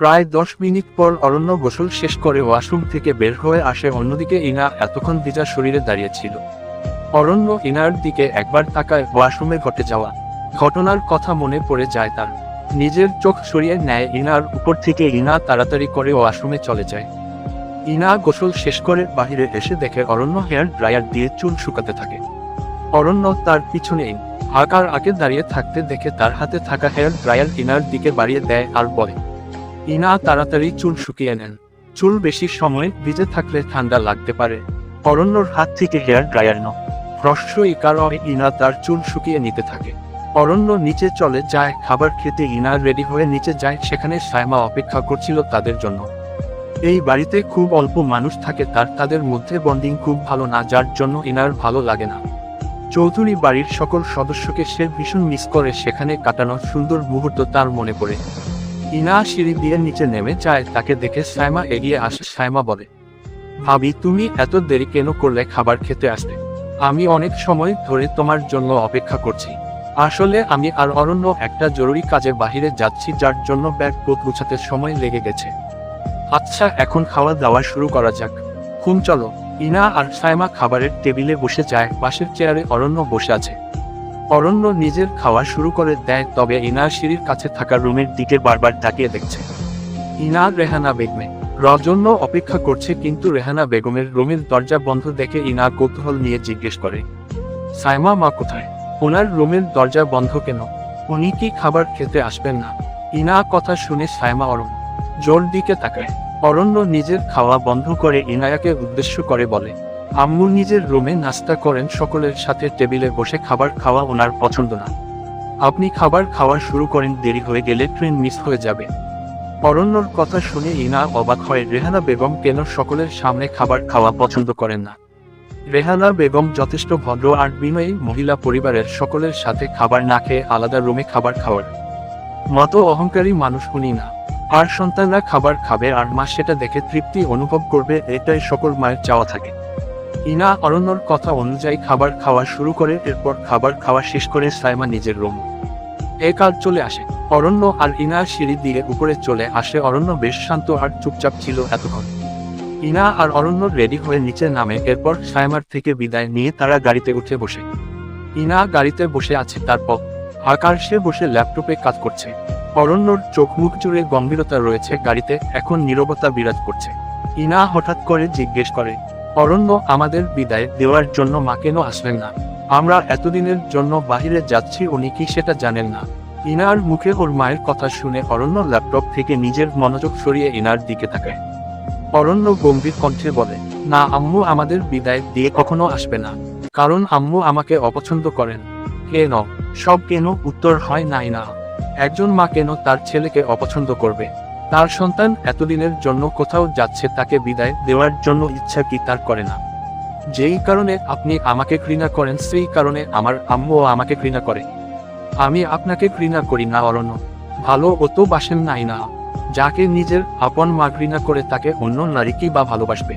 প্রায় দশ মিনিট পর অরণ্য গোসল শেষ করে ওয়াশরুম থেকে বের হয়ে আসে অন্যদিকে ইনা এতক্ষণ ভিজা শরীরে দাঁড়িয়েছিল অরণ্য ইনার দিকে একবার তাকায় ওয়াশরুমে ঘটে যাওয়া। ঘটনার কথা মনে পড়ে যায় তার। নিজের চোখ সরিয়ে নেয় ইনার উপর থেকে ইনা তাড়াতাড়ি করে ওয়াশরুমে চলে যায়। ইনা গোসল শেষ করে বাইরে এসে দেখে অরণ্য হেয়ার ড্রায়ার দিয়ে চুল শুকাতে থাকে। অরণ্য তার পিছনেই আকার আগে দাঁড়িয়ে থাকতে দেখে তার হাতে থাকা হেয়ার ড্রায়ার ইনার দিকে বাড়িয়ে দেয় আর বলে ইনা তাড়াতাড়ি চুল শুকিয়ে নেন। চুল বেশি সময় ভিজে থাকলে ঠান্ডা লাগতে পারে। অরণ্যর হাত থেকে হেয়ার ড্রায়ার ন হ্রস্ব কারণে ইনা তার চুল শুকিয়ে নিতে থাকে। অরণ্য নিচে চলে যায়, খাবার খেতে ইনা রেডি হয়ে নিচে যায়, সেখানে সায়মা অপেক্ষা করছিল তাদের জন্য। এই বাড়িতে খুব অল্প মানুষ থাকে, তার তাদের মধ্যে বন্ডিং খুব ভালো না, যার জন্য ইনার ভালো লাগে না। চৌধুরী বাড়ির সকল সদস্যকে সে ভীষণ মিস করে, সেখানে কাটানো সুন্দর মুহূর্ত তার মনে পড়ে। ইনা সিঁড়ি দিয়ে নিচে নেমে যায়, তাকে দেখে সাইমা এগিয়ে আসে, সাইমা বলে, ভাবি, তুমি এত দেরি কেন করলে খাবার খেতে আসতে? আমি অনেক সময় ধরে তোমার জন্য অপেক্ষা করছি। আসলে আমি আর অরণ্য একটা জরুরি কাজে বাহিরে যাচ্ছি, যার জন্য ব্যাগ গুছাতে সময় লেগে গেছে। আচ্ছা এখন খাওয়া দাওয়া শুরু করা যাক। খুন চলো। ইনা আর সাইমা খাবারের টেবিলে বসে যায়, পাশের চেয়ারে অরণ্য বসে আছে। অরণ্য নিজের খাওয়া শুরু করে দেয়, তবে ইনা সিঁড়ির কাছে থাকা রুমের দিকে বারবার তাকিয়ে দেখছে। ইনা রেহানা বেগমে। রজন্য অপেক্ষা করছে, কিন্তু রেহানা বেগমের রুমের দরজা বন্ধ দেখে ইনা কৌতূহল নিয়ে জিজ্ঞেস করে, সাইমা, মা কোথায়? ওনার রুমের দরজা বন্ধ কেন? উনি কি খাবার খেতে আসবেন না? ইনা কথা শুনে সাইমা অরণ্য জোর দিকে তাকায়। অরণ্য নিজের খাওয়া বন্ধ করে ইনায়াকে উদ্দেশ্য করে বলে আম্মু নিজের রুমে নাস্তা করেন সকলের সাথে টেবিলে বসে খাবার খাওয়া ওনার পছন্দ না। আপনি খাবার খাওয়া শুরু করেন, দেরি হয়ে গেলে ট্রেন মিস হয়ে যাবে। অরণ্যর কথা শুনে ইনা অবাক হয়, রেহানা বেগম কেন সকলের সামনে খাবার খাওয়া পছন্দ করেন না? রেহানা বেগম যথেষ্ট ভদ্র আর বিনয়ী মহিলা পরিবারের সকলের সাথে খাবার না খেয়ে আলাদা রুমে খাবার খাওয়ার মতো অহংকারী মানুষ উনি না। আর সন্তানরা খাবার খাবে আর মা সেটা দেখে তৃপ্তি অনুভব করবে, এটাই সকল মায়ের চাওয়া থাকে। ইনা অরণ্যর কথা অনুযায়ী খাবার খাওয়া শুরু করে, এরপর খাবার খাওয়া শেষ করে সাইমা নিজের রুম এ কাজ চলে আসে। অরণ্য আর ইনা সিঁড়ি দিয়ে উপরে চলে আসে। অরণ্য বেশ শান্ত আর চুপচাপ ছিল এতক্ষণ। ইনা আর অরণ্য রেডি হয়ে নিচে নামে, এরপর সাইমার থেকে বিদায় নিয়ে তারা গাড়িতে উঠে বসে। ইনা গাড়িতে বসে আছে, তারপর আকার সে বসে ল্যাপটপে কাজ করছে। অরণ্যর চোখ মুখ জুড়ে গম্ভীরতা রয়েছে, গাড়িতে এখন নীরবতা বিরাজ করছে। ইনা হঠাৎ করে জিজ্ঞেস করে অরণ্য আমাদের বিদায় দেওয়ার জন্য মা কেন আসবেন না? আমরা এতদিনের জন্য বাহিরে যাচ্ছি, উনি কি সেটা জানেন না। ইনার মুখে ওর মায়ের কথা শুনে অরণ্য ল্যাপটপ থেকে নিজের মনোযোগ সরিয়ে ইনার দিকে তাকায়। অরণ্য গম্ভীর কণ্ঠে বলে, না, আম্মু আমাদের বিদায় দিয়ে কখনো আসবে না। কারণ আম্মু আমাকে অপছন্দ করেন। কেন? সব কেন উত্তর হয় নাই না একজন মা কেন তার ছেলেকে অপছন্দ করবে? তার সন্তান এতদিনের জন্য কোথাও যাচ্ছে তাকে বিদায় দেওয়ার জন্য ইচ্ছা কি তার করে না। যেই কারণে আপনি আমাকে ঘৃণা করেন, সেই কারণে আমার আম্মুও আমাকে ঘৃণা করে। আমি আপনাকে ঘৃণা করি না, অরণ্য। ভালো ও তো বাসেন নাই না। যাকে নিজের আপন মা ঘৃণা করে, তাকে অন্য নারী কি বা ভালোবাসবে?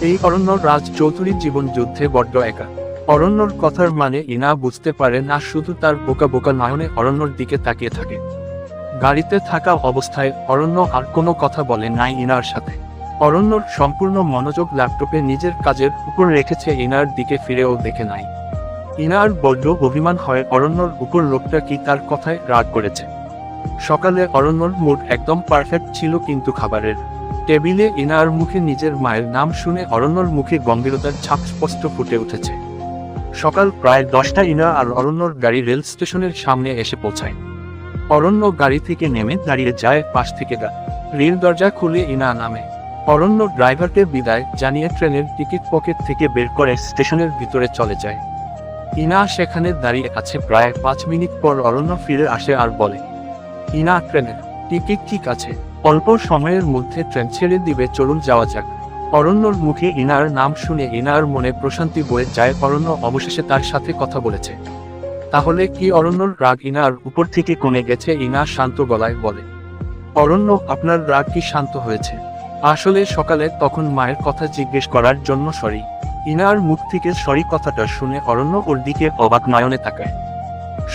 এই অরণ্য রাজ চৌধুরীর জীবন যুদ্ধে বড্ড একা। অরণ্যর কথার মানে ইনা বুঝতে পারে না, শুধু তার বোকা বোকা নয়নে অরণ্যর দিকে তাকিয়ে থাকে। গাড়িতে থাকা অবস্থায় অরণ্য আর কোনো কথা বলে নাই ইনার সাথে। অরণ্যর সম্পূর্ণ মনোযোগ ল্যাপটপে নিজের কাজের উপর রেখেছে ইনার দিকে ফিরেও দেখে নাই। ইনার বড্ড অভিমান হয় অরণ্যর উপর লোকটা কি তার কথায় রাগ করেছে। সকালে অরণ্যর মুড একদম পারফেক্ট ছিল কিন্তু খাবারের। টেবিলে ইনার মুখে নিজের মায়ের নাম শুনে অরণ্যর মুখে গম্ভীরতার ছাপ স্পষ্ট ফুটে উঠেছে। সকাল প্রায় দশটা ইনা আর অরণ্যর গাড়ি রেল স্টেশনের সামনে এসে পৌঁছায়। অরণ্য গাড়ি থেকে নেমে দাঁড়িয়ে যায় পাশ থেকে গা রেল দরজা খুলে ইনা নামে। অরণ্য ড্রাইভারকে বিদায় জানিয়ে ট্রেনের টিকিট পকেট থেকে বের করে স্টেশনের ভিতরে চলে যায়। ইনা সেখানে দাঁড়িয়ে আছে প্রায় পাঁচ মিনিট পর অরণ্য ফিরে আসে আর বলে, ইনা, ট্রেনের টিকিট ঠিক আছে। অল্প সময়ের মধ্যে ট্রেন ছেড়ে দিবে, চলুন যাওয়া যাক। অরণ্যর মুখে ইনার নাম শুনে ইনার মনে প্রশান্তি বয়ে যায়। অরণ্য অবশেষে তার সাথে কথা বলেছে। তাহলে কি অরণ্যর রাগ ইনার উপর থেকে কমে গেছে? ইনা শান্ত গলায় বলে, অরণ্য, আপনার রাগ কি শান্ত হয়েছে? আসলে সকালে তখন মায়ের কথা জিজ্ঞেস করার জন্য সরি। ইনার মুখ থেকে সরি কথাটা শুনে অরণ্য ওর দিকে অবাক নয়নে তাকায়।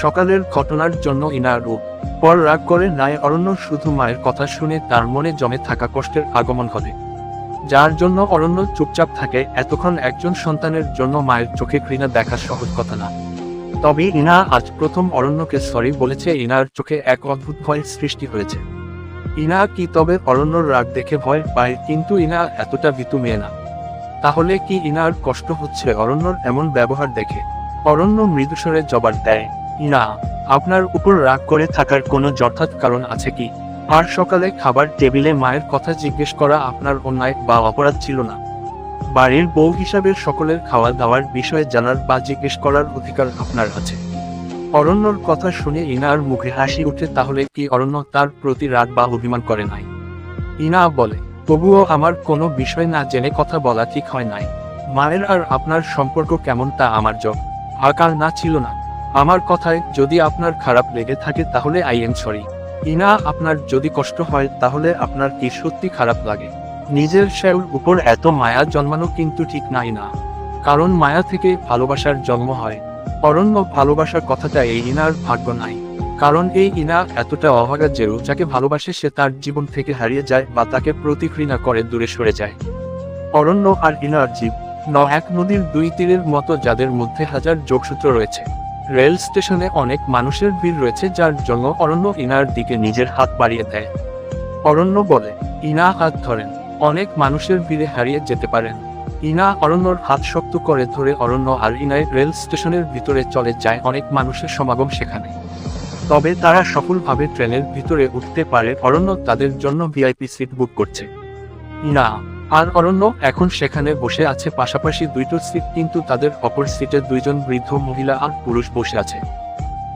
সকালের ঘটনার জন্য ইনার রূপ, পর রাগ করে নাই। অরণ্য শুধু মায়ের কথা শুনে তার মনে জমে থাকা কষ্টের আগমন ঘটে। যার জন্য অরণ্য চুপচাপ থাকে, এতক্ষণ একজন সন্তানের জন্য মায়ের চোখে ঘৃণা দেখা সহজ কথা না। তবে ইনা আজ প্রথম অরণ্যকে সরি বলেছে ইনার চোখে এক অদ্ভুত ভয়ের সৃষ্টি হয়েছে। ইনা কি তবে অরণ্যর রাগ দেখে ভয় পায়, কিন্তু ইনা এতটা ভীতু মেয়ে না। তাহলে কি ইনার কষ্ট হচ্ছে অরণ্যর এমন ব্যবহার দেখে? অরণ্য মৃদুস্বরে জবাব দেয়, ইনা, আপনার উপর রাগ করে থাকার কোনো যথার্থ কারণ আছে কি? আর সকালে খাবার টেবিলে মায়ের কথা জিজ্ঞেস করা আপনার অন্যায় বা অপরাধ ছিল না। বাড়ির বউ হিসাবে সকলের খাওয়া দাওয়ার বিষয়ে জানার বা জিজ্ঞেস করার অধিকার আপনার আছে। অরণ্যর কথা শুনে ইনার মুখে হাসি উঠে তাহলে কি অরণ্য তার প্রতি রাগ বা অভিমান করে নাই? ইনা বলে, তবুও আমার কোনো বিষয় না জেনে কথা বলা ঠিক হয় নাই। মায়ের আর আপনার সম্পর্ক কেমন তা আমার জব আকার না ছিল না। আমার কথায় যদি আপনার খারাপ লেগে থাকে তাহলে আই এম সরি। ইনা, আপনার যদি কষ্ট হয় তাহলে আপনার কি সত্যি খারাপ লাগে? নিজের শেউর উপর এত মায়া জন্মানো কিন্তু ঠিক নাই না। কারণ মায়া থেকে ভালোবাসার জন্ম হয়। অরণ্য ভালোবাসার কথাটা এই ইনার ভাগ্য নাই। কারণ এই ইনা এতটা অভাগা যেও যাকে ভালোবাসে সে তার জীবন থেকে হারিয়ে যায় বা তাকে প্রতিঘৃণা করে দূরে সরে যায়। অরণ্য আর ইনার জীব, ন এক নদীর দুই তীরের মতো যাদের মধ্যে হাজার যোগসূত্র রয়েছে। রেল স্টেশনে অনেক মানুষের ভিড় রয়েছে যার জন্য অরণ্য ইনার দিকে নিজের হাত বাড়িয়ে দেয়। অরণ্য বলে, ইনা হাত ধরেন। অনেক মানুষের ভিড়ে হারিয়ে যেতে পারেন। ইনা অরণ্যর হাত শক্ত করে ধরে অরণ্য আর ইনায় রেল স্টেশনের ভিতরে চলে যায় অনেক মানুষের সমাগম সেখানে। তবে তারা সফলভাবে ট্রেনের ভিতরে উঠতে পারে, অরণ্য তাদের জন্য ভিআইপি সিট বুক করছে। ইনা, আর অরণ্য এখন সেখানে বসে আছে, পাশাপাশি দুইটো সিট কিন্তু তাদের অপর সিটে দুইজন বৃদ্ধ মহিলা আর পুরুষ বসে আছে।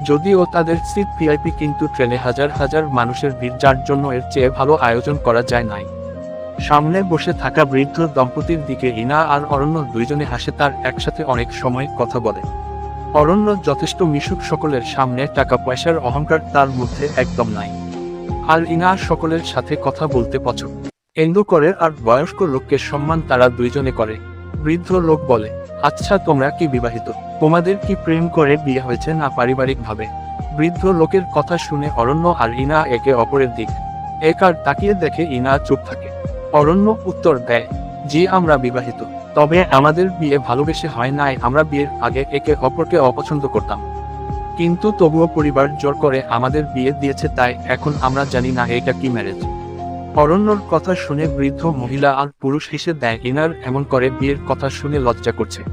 যদিও তাদের সিট ভিআইপি কিন্তু ট্রেনে হাজার হাজার মানুষের ভিড়, যার জন্য এর চেয়ে ভালো আয়োজন করা যায় নাই। সামনে বসে থাকা বৃদ্ধ দম্পতির দিকে ইনা আর অরণ্য দুইজনে হাসে তার একসাথে অনেক সময় কথা বলে। অরণ্য যথেষ্ট মিশুক সকলের সামনে টাকা পয়সার অহংকার তার মধ্যে একদম নাই। আর ইনা সকলের সাথে কথা বলতে পছন্দ। এন্দু করে আর বয়স্ক লোককে সম্মান তারা দুইজনে করে। বৃদ্ধ লোক বলে আচ্ছা তোমরা কি বিবাহিত? তোমাদের কি প্রেম করে বিয়ে হয়েছে না পারিবারিক ভাবে বৃদ্ধ লোকের কথা শুনে অরণ্য আর ইনা একে অপরের দিক। এক আর তাকিয়ে দেখে ইনা চুপ থাকে। অরণ্য উত্তর দেয় যে আমরা বিবাহিত। তবে আমাদের বিয়ে ভালোবেসে হয় নাই, আমরা বিয়ের আগে একে অপরকে অপছন্দ করতাম। কিন্তু তবুও পরিবার জোর করে আমাদের বিয়ে দিয়েছে তাই এখন আমরা জানি না এটা কি ম্যারেজ অরণ্যর কথা শুনে বৃদ্ধ মহিলা আর পুরুষ হেসে দেয় ইনার এমন করে বিয়ের কথা শুনে লজ্জা করছে।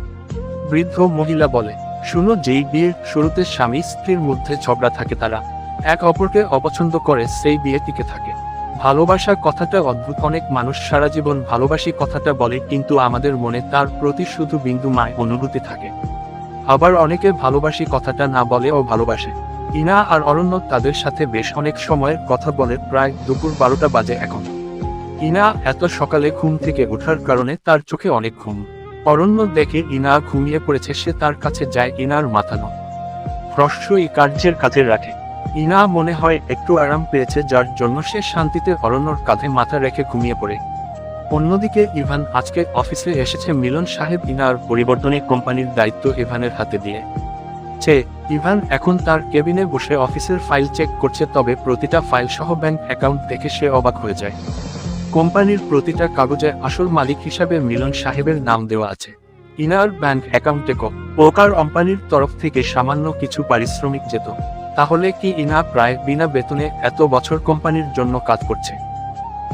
বৃদ্ধ মহিলা বলে, শুনো, যেই বিয়ের শুরুতে স্বামী স্ত্রীর মধ্যে ঝগড়া থাকে তারা, এক অপরকে অপছন্দ করে সেই বিয়ে টিকে থাকে। ভালোবাসা কথাটা অদ্ভুত। অনেক মানুষ সারা জীবন ভালোবাসি কথাটা বলে, কিন্তু আমাদের মনে তার প্রতি শুধু বিন্দু মায়, অনুভূতি থাকে। আবার অনেকে ভালোবাসি কথাটা না বলে ও ভালোবাসে। ইনা আর অরণ্য তাদের সাথে বেশ অনেক সময়ের কথা বলে, প্রায় দুপুর বারোটা বাজে এখন। ইনা এত সকালে ঘুম থেকে ওঠার কারণে তার চোখে অনেক ঘুম। অরণ্য দেখে ইনা ঘুমিয়ে পড়েছে, সে তার কাছে যায়, ইনার মাথানো এই কার্যের কাছে রাখে। ইনা মনে হয় একটু আরাম পেয়েছে, যার জন্য সে শান্তিতে অরণ্যর কাঁধে মাথা রেখে ঘুমিয়ে পড়ে। অন্যদিকে ইভান আজকে অফিসে এসেছে, মিলন সাহেব ইনার পরিবর্তনে কোম্পানির দায়িত্ব ইভানের হাতে দিয়ে। চে ইভান এখন তার কেবিনে বসে অফিসের ফাইল চেক করছে, তবে প্রতিটা ফাইল সহ ব্যাংক অ্যাকাউন্ট দেখে সে অবাক হয়ে যায়। কোম্পানির প্রতিটা কাগজে আসল মালিক হিসাবে মিলন সাহেবের নাম দেওয়া আছে। ইনার ব্যাংক অ্যাকাউন্টে পোকার কোম্পানির তরফ থেকে সামান্য কিছু পারিশ্রমিক যেত। তাহলে কি ইনা প্রায় বিনা বেতনে এত বছর কোম্পানির জন্য কাজ করছে?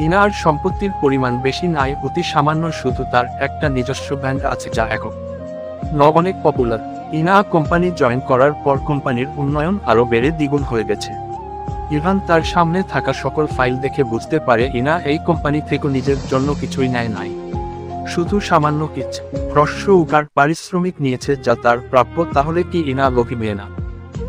ইনার সম্পত্তির পরিমাণ বেশি নাই, অতি সামান্য শুধু তার একটা নিজস্ব ব্যাংক আছে যা একক। ন অনেক পপুলার। ইনা কোম্পানি জয়েন করার পর কোম্পানির উন্নয়ন আরও বেড়ে দ্বিগুণ হয়ে গেছে। ইভান তার সামনে থাকা সকল ফাইল দেখে বুঝতে পারে ইনা এই কোম্পানি থেকে নিজের জন্য কিছুই নেয় নাই। শুধু সামান্য কিছু। হ্রস্ব উকার পারিশ্রমিক নিয়েছে যা তার প্রাপ্য, তাহলে কি ইনা লোভী মেয়ে না?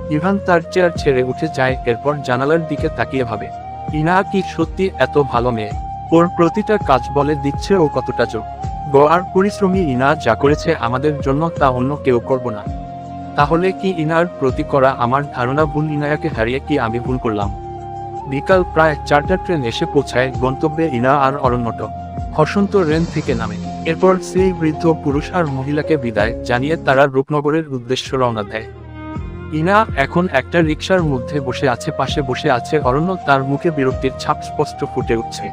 ইভান তার চেয়ার ছেড়ে উঠে যায়, এরপর জানালার দিকে তাকিয়ে ভাবে, ইনা কি সত্যি এত ভালো মেয়ে? ওর প্রতিটা কাজ বলে দিচ্ছে ও কতটা চোখ গোয়ার পরিশ্রমী ইনা যা করেছে আমাদের জন্য তা অন্য কেউ করব না। তাহলে কি ইনার প্রতি করা আমার ধারণা ভুল? ইনায়াকে হারিয়ে কি আমি ভুল করলাম? বিকাল প্রায় চারটা ট্রেন এসে পৌঁছায়, গন্তব্যে ইনা আর অরণ্যট। হসন্ত রেন থেকে নামে। এরপর সেই বৃদ্ধ, পুরুষ আর মহিলাকে বিদায় জানিয়ে তারা রূপনগরের উদ্দেশ্য রওনা দেয়। ইনা এখন একটা রিক্সার মধ্যে বসে আছে, পাশে বসে আছে অরণ্য, তার মুখে বিরক্তির ছাপ স্পষ্ট ফুটে উঠছে।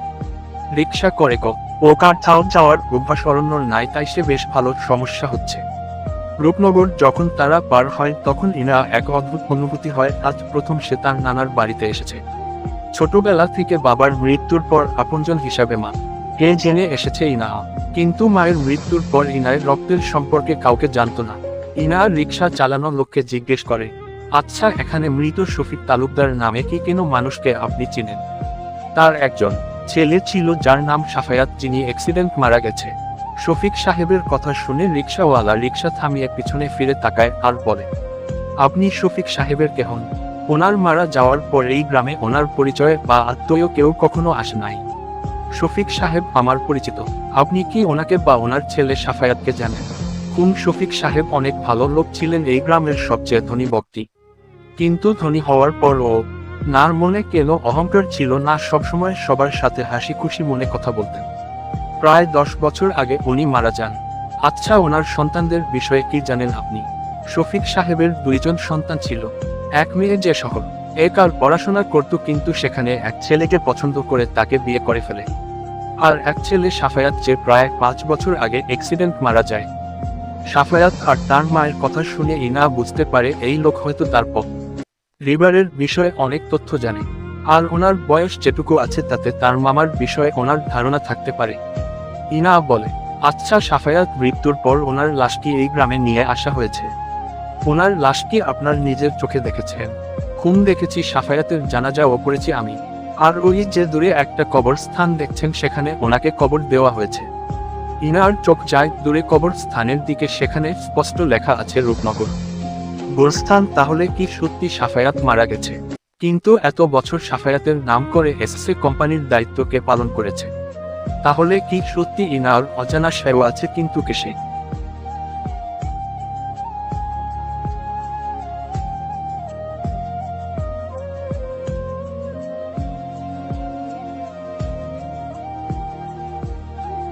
রিক্সা করে ক, ও কার টাউন যাওয়ার অভ্যাস অরণ্যর নাই, তাই সে বেশ ভালো সমস্যা হচ্ছে। রূপনগর যখন তারা পার হয়, তখন ইনা এক অদ্ভুত অনুভূতি হয়, আজ প্রথম সে তার নানার বাড়িতে এসেছে। ছোটবেলা থেকে বাবার মৃত্যুর পর আপনজন হিসাবে মা। কে জেনে এসেছে ইনা? কিন্তু মায়ের মৃত্যুর পর ইনার রক্তের সম্পর্কে কাউকে জানত না। ইনা রিক্সা চালানো লোককে জিজ্ঞেস করে আচ্ছা এখানে মৃত শফিক তালুকদার নামে কি কেন মানুষকে আপনি চিনেন? তার একজন ছেলে ছিল যার নাম সাফায়াত, যিনি অ্যাক্সিডেন্ট মারা গেছে। শফিক সাহেবের কথা শুনে রিক্সাওয়ালা রিক্সা থামিয়ে পিছনে ফিরে তাকায় আর বলে, আপনি শফিক সাহেবের কে হন? ওনার মারা যাওয়ার পর এই গ্রামে ওনার পরিচয় বা আত্মীয় কেউ কখনো আসে নাই। শফিক সাহেব আমার পরিচিত। আপনি কি ওনাকে বা ওনার ছেলে সাফায়াতকে জানেন? খুন শফিক সাহেব অনেক ভালো লোক ছিলেন এই গ্রামের সবচেয়ে ধনী ব্যক্তি। কিন্তু ধনী হওয়ার পরও নার মনে কেন অহংকার ছিল না সবসময় সবার সাথে হাসি খুশি মনে কথা বলতেন। প্রায় দশ বছর আগে উনি মারা যান। আচ্ছা ওনার সন্তানদের বিষয়ে কি জানেন আপনি? শফিক সাহেবের দুইজন সন্তান ছিল। এক মেয়ে যে শহর একার পড়াশোনা করত কিন্তু সেখানে এক ছেলেকে পছন্দ করে তাকে বিয়ে করে ফেলে। আর এক ছেলে সাফায়াত যে প্রায় পাঁচ বছর আগে অ্যাক্সিডেন্ট মারা যায়। সাফায়াত আর তার মায়ের কথা শুনে ইনা বুঝতে পারে এই লোক হয়তো তার পথ রিভারের বিষয়ে অনেক তথ্য জানে। আর ওনার বয়স যেটুকু আছে তাতে তার মামার বিষয়ে ওনার ধারণা থাকতে পারে। ইনা বলে আচ্ছা সাফায়াত, মৃত্যুর পর ওনার লাশটি এই গ্রামে নিয়ে আসা হয়েছে? ওনার লাশটি আপনার নিজের চোখে দেখেছেন খুন দেখেছি, সাফায়াতের জানাজাও করেছি আমি। আর ওই যে দূরে একটা কবরস্থান দেখছেন, সেখানে ওনাকে কবর দেওয়া হয়েছে। ইনার চোখ যায় দূরে কবর স্থানের দিকে, সেখানে স্পষ্ট লেখা আছে রূপনগর। গোরস্থান তাহলে কি সত্যি সাফায়াত মারা গেছে? কিন্তু এত বছর সাফায়াতের নাম করে এসএসসি কোম্পানির দায়িত্বকে পালন করেছে? তাহলে কি সত্যি ইনার অজানা সেও আছে, কিন্তু কে সে